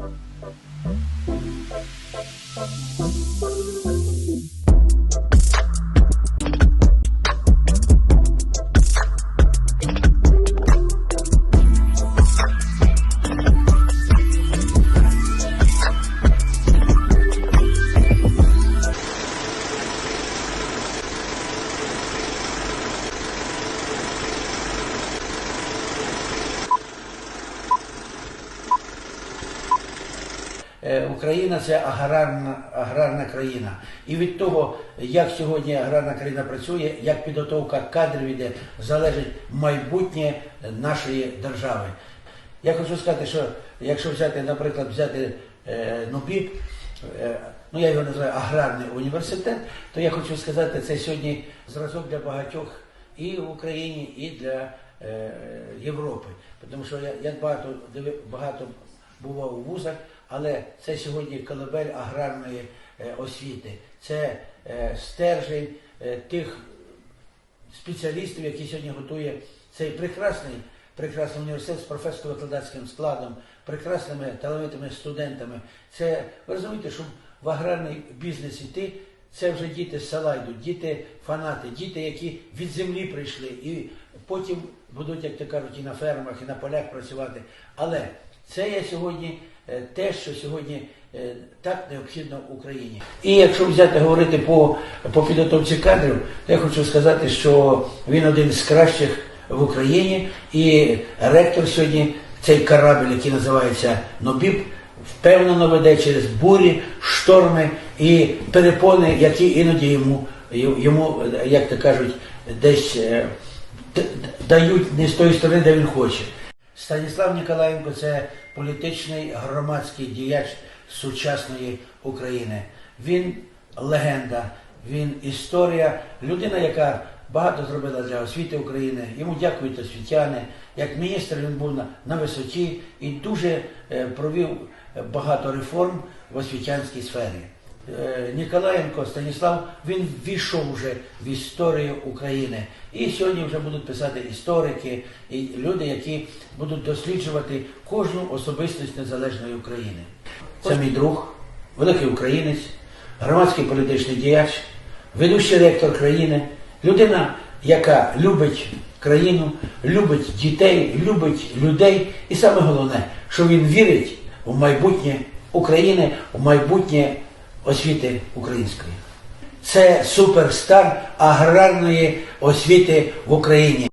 Е, Україна це аграрна, аграрна країна. І від того, як сьогодні аграрна країна працює, як підготовка кадрів іде, залежить майбутнє нашої держави. Я хочу сказати, що якщо взяти, наприклад, взяти е, е, ну я його називаю аграрний університет, то я хочу сказати, це сьогодні зразок для багатьох і в Україні, і для е, Європи. Тому що я, багато, багато бував у вузах, але це сьогодні колебель аграрної е, освіти. Це е, стержень е, тих спеціалістів, які сьогодні готує цей прекрасний, прекрасний університет з професорсько-викладацьким складом, прекрасними талановитими студентами. Це ви розумієте, щоб в аграрний бізнес іти, це вже діти з села йдуть, діти фанати, діти, які від землі прийшли, і потім будуть, як то кажуть, і на фермах, і на полях працювати. Але це є сьогодні е, те, що сьогодні е, так необхідно Україні. І якщо взяти говорити по, по підготовці кадрів, то я хочу сказати, що він один з кращих в Україні, і ректор сьогодні цей корабль, який називається Нобіб, впевнено веде через бурі, шторми і перепони, які іноді йому, йому як то кажуть, десь е, дають не з тої сторони, де він хоче. Станіслав Ніколаєнко це політичний громадський діяч сучасної України. Він легенда, він історія, людина, яка багато зробила для освіти України. Йому дякують освітяни. Як міністр він був на, на висоті і дуже е, провів багато реформ в освітянській сфері. Е, Ніколаєнко Станіслав він ввійшов вже в історію України. І сьогодні вже будуть писати історики і люди, які будуть досліджувати кожну особистість незалежної України. Це мій друг, великий українець, громадський політичний діяч, ведучий ректор країни, людина, яка любить країну, любить дітей, любить людей, і саме головне, що він вірить у майбутнє України, у майбутнє освіти української. Це суперстар аграрної освіти в Україні.